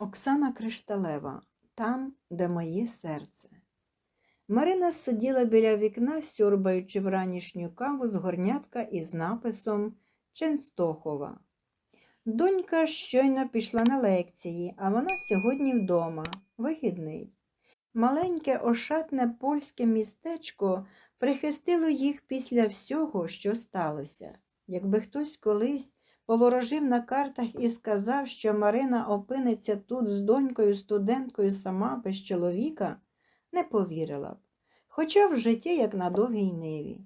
Оксана Кришталева, там, де моє серце. Марина сиділа біля вікна, сьорбаючи вранішню каву з горнятка із написом Ченстохова. Донька щойно пішла на лекції, а вона сьогодні вдома, вихідний. Маленьке ошатне польське містечко прихистило їх після всього, що сталося. Якби хтось колись поворожив на картах і сказав, що Марина опиниться тут з донькою студенткою сама без чоловіка, не повірила б. Хоча в житті, як на довгій ниві.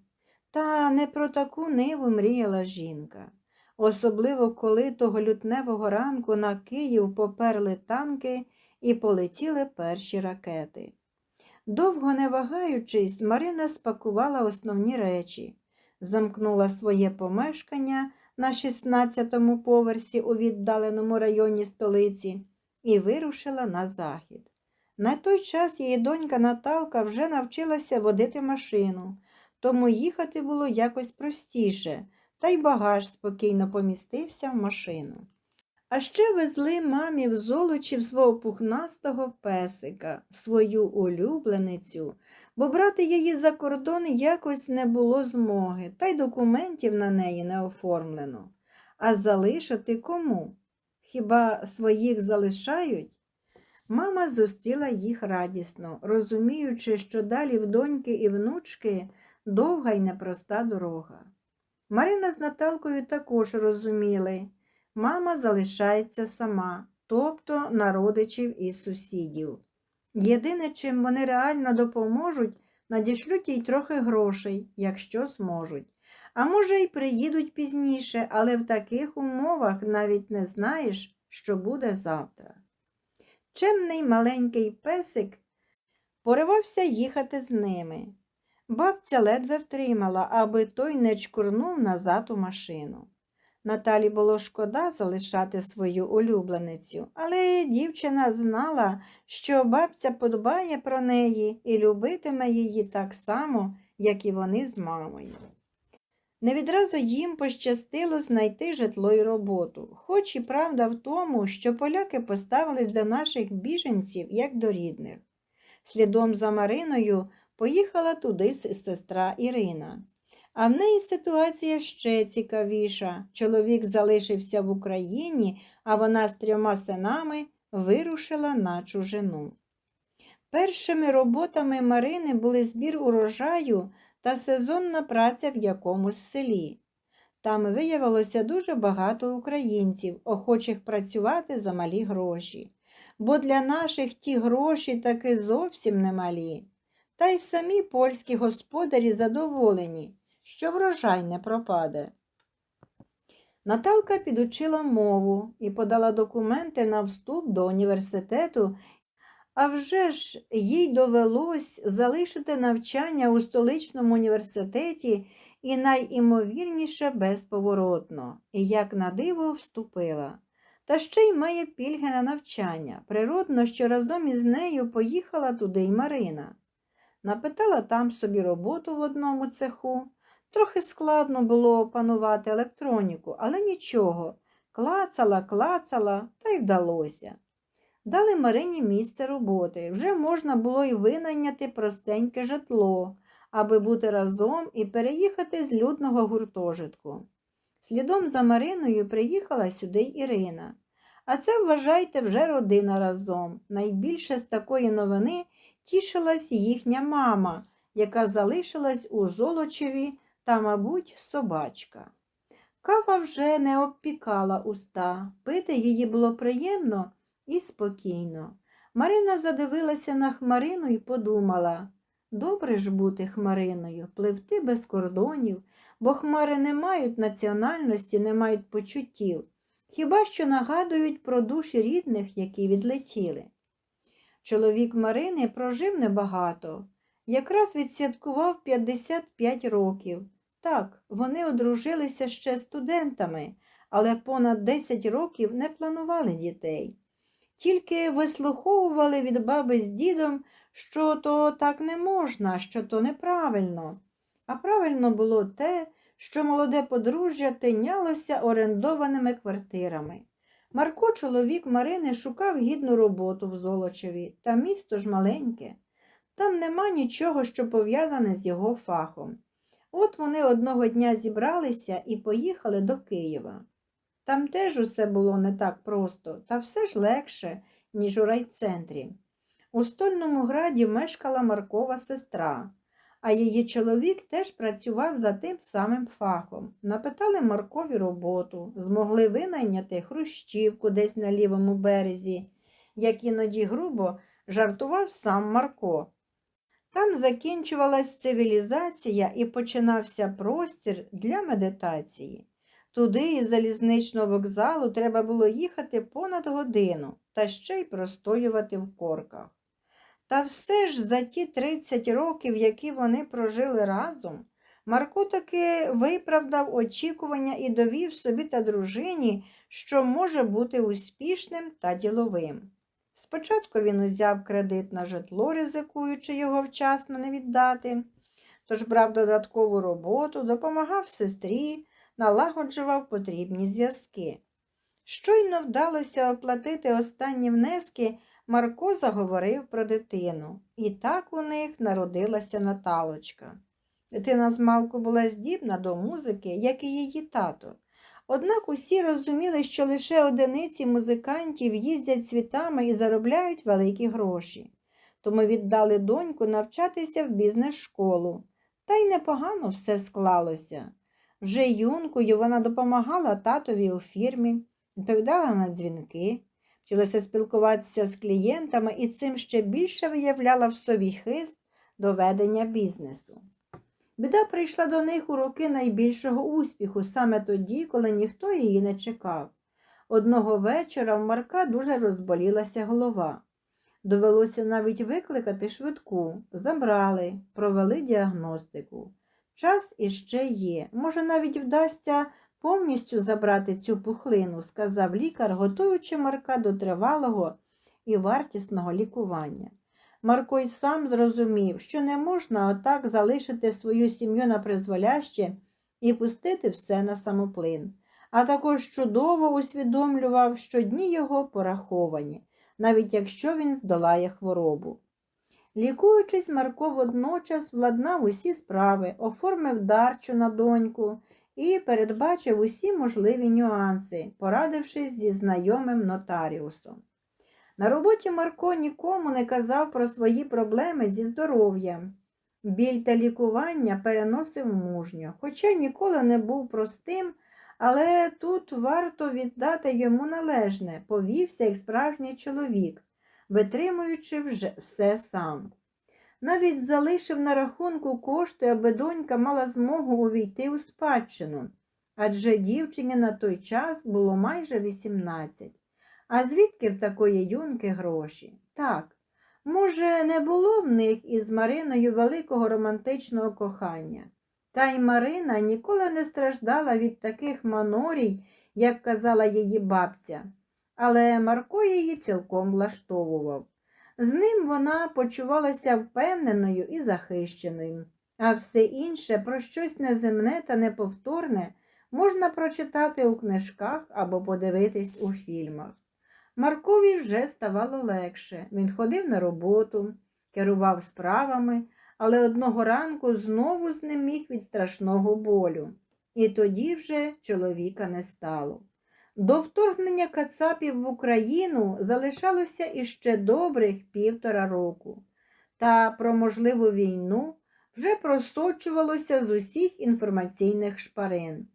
Та не про таку ниву мріяла жінка. Особливо, коли того лютневого ранку на Київ поперли танки і полетіли перші ракети. Довго не вагаючись, Марина спакувала основні речі, замкнула своє помешкання на 16-му поверсі у віддаленому районі столиці і вирушила на захід. На той час її донька Наталка вже навчилася водити машину, тому їхати було якось простіше, та й багаж спокійно помістився в машину. А ще везли мамі в золочів свого пухнастого песика, свою улюбленицю, бо брати її за кордон якось не було змоги, та й документів на неї не оформлено. А залишити кому? Хіба своїх залишають? Мама зустріла їх радісно, розуміючи, що далі в доньки і внучки довга й непроста дорога. Марина з Наталкою також розуміли, мама залишається сама, тобто на родичів і сусідів. Єдине, чим вони реально допоможуть, надішлють їй трохи грошей, якщо зможуть. А може, й приїдуть пізніше, але в таких умовах навіть не знаєш, що буде завтра. Чемний маленький песик поривався їхати з ними. Бабця ледве втримала, аби той не чкурнув назад у машину. Наталі було шкода залишати свою улюбленицю, але дівчина знала, що бабця подбає про неї і любитиме її так само, як і вони з мамою. Не відразу їм пощастило знайти житло й роботу, хоч і правда в тому, що поляки поставились до наших біженців як до рідних. Слідом за Мариною поїхала туди сестра Ірина. А в неї ситуація ще цікавіша. Чоловік залишився в Україні, а вона з трьома синами вирушила на чужину. Першими роботами Марини були збір урожаю та сезонна праця в якомусь селі. Там виявилося дуже багато українців, охочих працювати за малі гроші, бо для наших ті гроші таки зовсім немалі. Та й самі польські господарі задоволені, що врожай не пропаде. Наталка підучила мову і подала документи на вступ до університету, а вже ж їй довелось залишити навчання у столичному університеті і найімовірніше безповоротно, і як на диво вступила. Та ще й має пільги на навчання. Природно, що разом із нею поїхала туди й Марина. Напитала там собі роботу в одному цеху. Трохи складно було опанувати електроніку, але нічого. Клацала, клацала, та й вдалося. Дали Марині місце роботи. Вже можна було й винайняти простеньке житло, аби бути разом і переїхати з людного гуртожитку. Слідом за Мариною приїхала сюди Ірина. А це, вважайте, вже родина разом. Найбільше з такої новини тішилась їхня мама, яка залишилась у Золочеві та, мабуть, собачка. Кава вже не обпікала уста, пити її було приємно і спокійно. Марина задивилася на хмарину і подумала добре ж бути хмариною, пливти без кордонів, бо хмари не мають національності, не мають почуттів, хіба що нагадують про душі рідних, які відлетіли. Чоловік Марини прожив небагато, якраз відсвяткував 55 років. Так, вони одружилися ще студентами, але понад 10 років не планували дітей. Тільки вислуховували від баби з дідом, що то так не можна, що то неправильно. А правильно було те, що молоде подружжя тинялося орендованими квартирами. Марко, чоловік Марини, шукав гідну роботу в Золочеві, та місто ж маленьке. Там нема нічого, що пов'язане з його фахом. От вони одного дня зібралися і поїхали до Києва. Там теж усе було не так просто, та все ж легше, ніж у райцентрі. У стольному граді мешкала Маркова сестра, а її чоловік теж працював за тим самим фахом. Напитали Маркові роботу, змогли винайняти хрущівку десь на лівому березі, як іноді грубо жартував сам Марко. Там закінчувалась цивілізація і починався простір для медитації. Туди із залізничного вокзалу треба було їхати понад годину та ще й простоювати в корках. Та все ж за ті 30 років, які вони прожили разом, Марко таки виправдав очікування і довів собі та дружині, що може бути успішним та діловим. Спочатку він узяв кредит на житло, ризикуючи його вчасно не віддати, тож брав додаткову роботу, допомагав сестрі, налагоджував потрібні зв'язки. Щойно вдалося оплатити останні внески, Марко заговорив про дитину, і так у них народилася Наталочка. Дитина змалку була здібна до музики, як і її тато. Однак усі розуміли, що лише одиниці музикантів їздять світами і заробляють великі гроші. Тому віддали доньку навчатися в бізнес-школу. Та й непогано все склалося. Вже юнкою вона допомагала татові у фірмі, відповідала на дзвінки, вчилася спілкуватися з клієнтами і цим ще більше виявляла в собі хист до ведення бізнесу. Біда прийшла до них у роки найбільшого успіху, саме тоді, коли ніхто її не чекав. Одного вечора в Марка дуже розболілася голова. Довелося навіть викликати швидку, забрали, провели діагностику. Час іще є. Може, навіть вдасться повністю забрати цю пухлину, сказав лікар, готуючи Марка до тривалого і вартісного лікування. Марко й сам зрозумів, що не можна отак залишити свою сім'ю на призволяще і пустити все на самоплин, а також чудово усвідомлював, що дні його пораховані, навіть якщо він здолає хворобу. Лікуючись, Марко водночас владнав усі справи, оформив дарчу на доньку і передбачив усі можливі нюанси, порадившись зі знайомим нотаріусом. На роботі Марко нікому не казав про свої проблеми зі здоров'ям. Біль та лікування переносив мужньо, хоча ніколи не був простим, але тут варто віддати йому належне, повівся як справжній чоловік, витримуючи вже все сам. Навіть залишив на рахунку кошти, аби донька мала змогу увійти у спадщину, адже дівчині на той час було майже 18. А звідки в такої юнки гроші? Так, може, не було в них із Мариною великого романтичного кохання. Та й Марина ніколи не страждала від таких манорій, як казала її бабця, але Марко її цілком влаштовував. З ним вона почувалася впевненою і захищеною, а все інше про щось неземне та неповторне можна прочитати у книжках або подивитись у фільмах. Маркові вже ставало легше. Він ходив на роботу, керував справами, але одного ранку знову знеміг від страшного болю. І тоді вже чоловіка не стало. До вторгнення Кацапів в Україну залишалося іще добрих півтора року, та про можливу війну вже просочувалося з усіх інформаційних шпарин.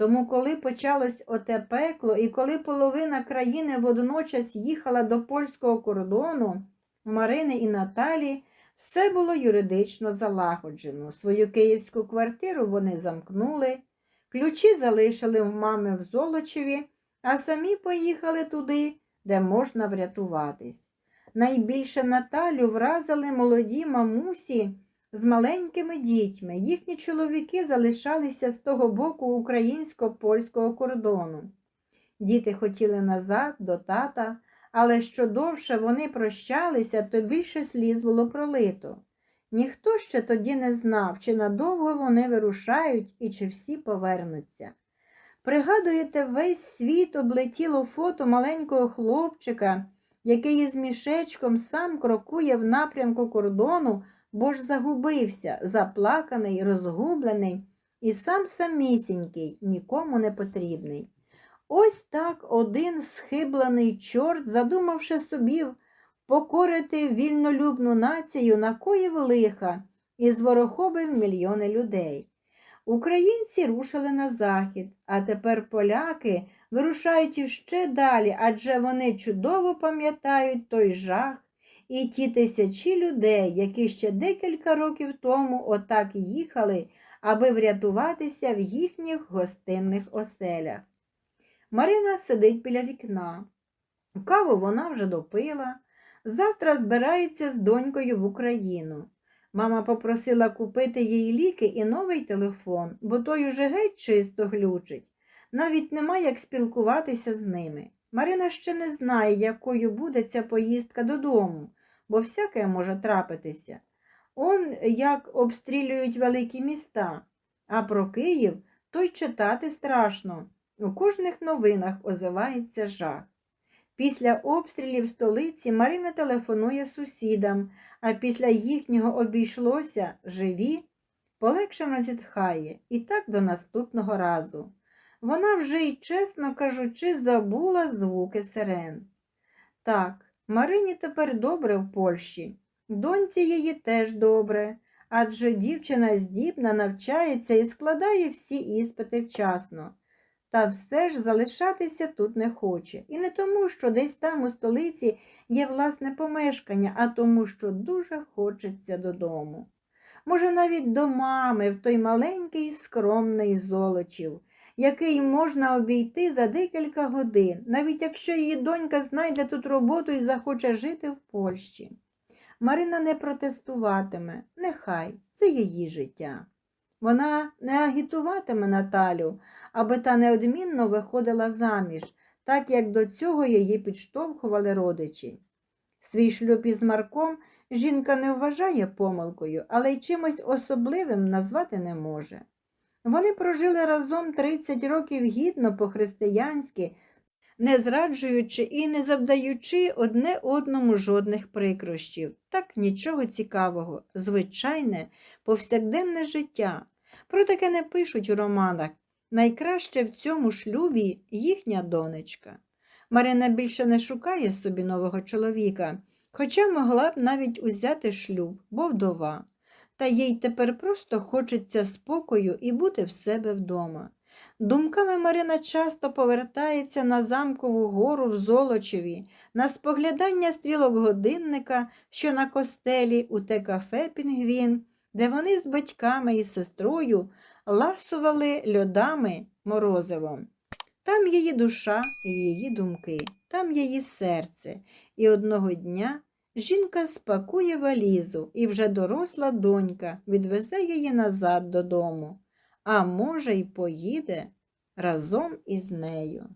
Тому, коли почалось оте пекло і коли половина країни водночас їхала до польського кордону, Марини і Наталі все було юридично залагоджено. Свою київську квартиру вони замкнули, ключі залишили в мами в Золочеві, а самі поїхали туди, де можна врятуватись. Найбільше Наталю вразили молоді мамусі з маленькими дітьми. Їхні чоловіки залишалися з того боку українсько-польського кордону. Діти хотіли назад до тата, але що довше вони прощалися, то більше сліз було пролито. Ніхто ще тоді не знав, чи надовго вони вирушають і чи всі повернуться. Пригадуєте, весь світ облетіло фото маленького хлопчика, який із мішечком сам крокує в напрямку кордону, бо ж загубився, заплаканий, розгублений і сам самісінький, нікому не потрібний. Ось так один схиблений чорт, задумавши собі покорити вільнолюбну націю, накоїв лиха і зворохобив мільйони людей. Українці рушили на захід, а тепер поляки вирушають іще далі, адже вони чудово пам'ятають той жах і ті тисячі людей, які ще декілька років тому отак їхали, аби врятуватися в їхніх гостинних оселях. Марина сидить біля вікна. Каву вона вже допила. Завтра збирається з донькою в Україну. Мама попросила купити їй ліки і новий телефон, бо той уже геть чисто глючить. Навіть нема як спілкуватися з ними. Марина ще не знає, якою буде ця поїздка додому, бо всяке може трапитися. Он як обстрілюють великі міста, а про Київ то й читати страшно. У кожних новинах озивається жах. Після обстрілів столиці Марина телефонує сусідам, а після їхнього обійшлося живі, полегшено зітхає і так до наступного разу. Вона вже й, чесно кажучи, забула звуки сирен. Так, Марині тепер добре в Польщі, доньці її теж добре, адже дівчина здібна, навчається і складає всі іспити вчасно. Та все ж залишатися тут не хоче. І не тому, що десь там у столиці є власне помешкання, а тому, що дуже хочеться додому. Може, навіть до мами в той маленький скромний золочів, який можна обійти за декілька годин, навіть якщо її донька знайде тут роботу і захоче жити в Польщі. Марина не протестуватиме, нехай це її життя. Вона не агітуватиме Наталю, аби та неодмінно виходила заміж, так як до цього її підштовхували родичі. Свій шлюб із Марком жінка не вважає помилкою, але й чимось особливим назвати не може. Вони прожили разом 30 років гідно по-християнськи, не зраджуючи і не завдаючи одне одному жодних прикрощів. Так нічого цікавого, звичайне, повсякденне життя. Про таке не пишуть у романах. Найкраще в цьому шлюбі їхня донечка. Марина більше не шукає собі нового чоловіка, хоча могла б навіть узяти шлюб, бо вдова. Та їй тепер просто хочеться спокою і бути в себе вдома. Думками Марина часто повертається на замкову гору в Золочеві, на споглядання стрілок годинника, що на костелі у те кафе Пінгвін, де вони з батьками і сестрою ласували льодами морозивом. Там її душа і її думки, там її серце, і одного дня жінка спакує валізу, і вже доросла донька відвезе її назад додому, а може, й поїде разом із нею.